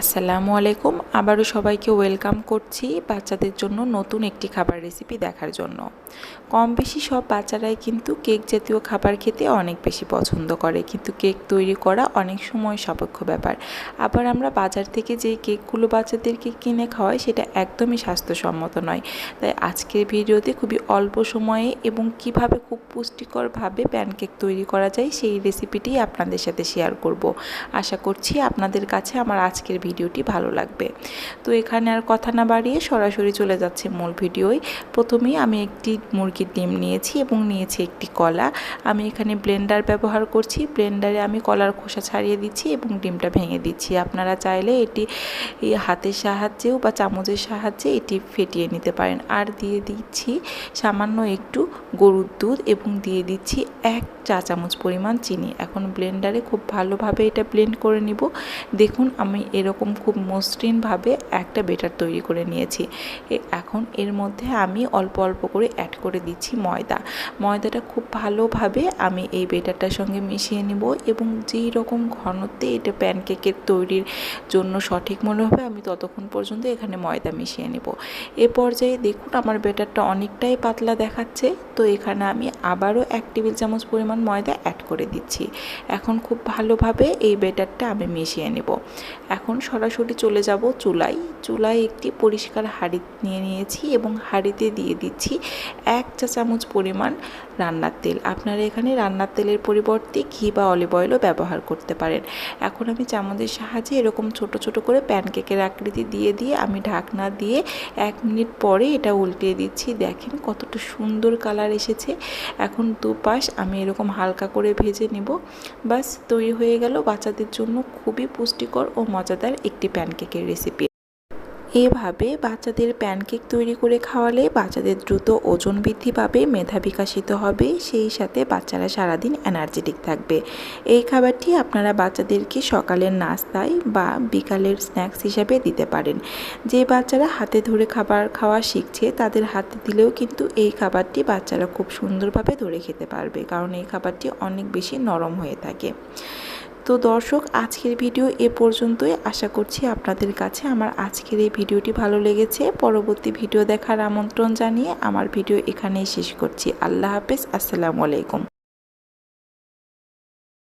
আসসালামু আলাইকুম। আবারও সবাইকে ওয়েলকাম করছি বাচ্চাদের জন্য নতুন একটি খাবার রেসিপি দেখার জন্য। কম বেশি সব বাচ্চারাই কিন্তু কেক জাতীয় খাবার খেতে অনেক বেশি পছন্দ করে। কিন্তু কেক তৈরি করা অনেক সময় সাপেক্ষ ব্যাপার। আবার আমরা বাজার থেকে যে কেকগুলো বাচ্চাদেরকে কিনে খাওয়াই, সেটা একদমই স্বাস্থ্যসম্মত নয়। তাই আজকের ভিডিওতে খুবই অল্প সময়ে এবং কীভাবে খুব পুষ্টিকরভাবে প্যানকেক তৈরি করা যায়, সেই রেসিপিটি আপনাদের সাথে শেয়ার করব। আশা করছি আপনাদের কাছে আমার আজকের ভিডিওটি ভালো লাগবে। তো এখানে আর কথা না বাড়িয়ে সরাসরি চলে যাচ্ছে মূল ভিডিওয়। প্রথমেই আমি একটি মুরগির ডিম নিয়েছি এবং নিয়েছি একটি কলা। আমি এখানে ব্লেন্ডার ব্যবহার করছি। ব্লেন্ডারে আমি কলার খোসা ছাড়িয়ে দিচ্ছি এবং ডিমটা ভেঙে দিচ্ছি। আপনারা চাইলে এটি হাতের সাহায্যেও বা চামচের সাহায্যে এটি ফেটিয়ে নিতে পারেন। আর দিয়ে দিচ্ছি সামান্য একটু গরুর দুধ এবং দিয়ে দিচ্ছি এক চা চামচ পরিমাণ চিনি। এখন ব্লেন্ডারে খুব ভালোভাবে এটা ব্লেন্ড করে নিব। দেখুন আমি এরকম খুব মসৃণভাবে একটা বেটার তৈরি করে নিয়েছি। এখন এর মধ্যে আমি অল্প অল্প করে অ্যাড করে দিচ্ছি ময়দা। ময়দাটা খুব ভালোভাবে আমি এই বেটারটার সঙ্গে মিশিয়ে নেব এবং যেই রকম ঘনত্বে এটা প্যানকেকের তৈরির জন্য সঠিক মনে হবে, আমি ততক্ষণ পর্যন্ত এখানে ময়দা মিশিয়ে নেব। এ পর্যায়ে দেখুন আমার বেটারটা অনেকটাই পাতলা দেখাচ্ছে, তো এখানে আমি আবারও এক টেবিল চামচ পরিমাণ ময়দা অ্যাড করে দিচ্ছি। এখন খুব ভালোভাবে এই বেটারটা আমি মিশিয়ে নেব। এখন সরাসরি চলে যাব চুলায়। চুলায় একটি পরিষ্কার হাঁড়ি নিয়ে নিয়েছি এবং হাঁড়িতে দিয়ে দিচ্ছি এক চা চামচ পরিমাণ রান্নার তেল। আপনারা এখানে রান্নার তেলের পরিবর্তে ঘি বা অলিভ অয়েলও ব্যবহার করতে পারেন। এখন আমি চামচের সাহায্যে এরকম ছোট ছোট করে প্যানকেকের আকৃতি দিয়ে দিয়ে আমি ঢাকনা দিয়ে এক মিনিট পরে এটা উল্টিয়ে দিচ্ছি। দেখেন কতটা সুন্দর কালার এসেছে। এখন দুপাশ আমি এরকম হালকা করে ভেজে নেব। বাস তৈরি হয়ে গেল। বাচ্চাদের জন্য খুবই পুষ্টিকর ও মজাদার একটি প্যানকেকের রেসিপি। এভাবে বাচ্চাদের প্যানকেক তৈরি করে খাওয়ালে বাচ্চাদের দ্রুত ওজন বৃদ্ধি পাবে, মেধা বিকাশিত হবে, সেই সাথে বাচ্চারা সারাদিন এনার্জেটিক থাকবে। এই খাবারটি আপনারা বাচ্চাদেরকে সকালের নাস্তায় বা বিকালের স্ন্যাক্স হিসাবে দিতে পারেন। যে বাচ্চারা হাতে ধরে খাবার খাওয়া শিখছে, তাদের হাতে দিলেও কিন্তু এই খাবারটি বাচ্চারা খুব সুন্দরভাবে ধরে খেতে পারবে, কারণ এই খাবারটি অনেক বেশি নরম হয়ে থাকে। তো দর্শক, আজকের ভিডিও এ পর্যন্তই। আশা করছি আপনাদের কাছে আমার আজকের এই ভিডিওটি ভালো লেগেছে। পরবর্তী ভিডিও দেখার আমন্ত্রণ জানিয়ে আমার ভিডিও এখানেই শেষ করছি। আল্লাহ হাফেজ। আসসালামু আলাইকুম।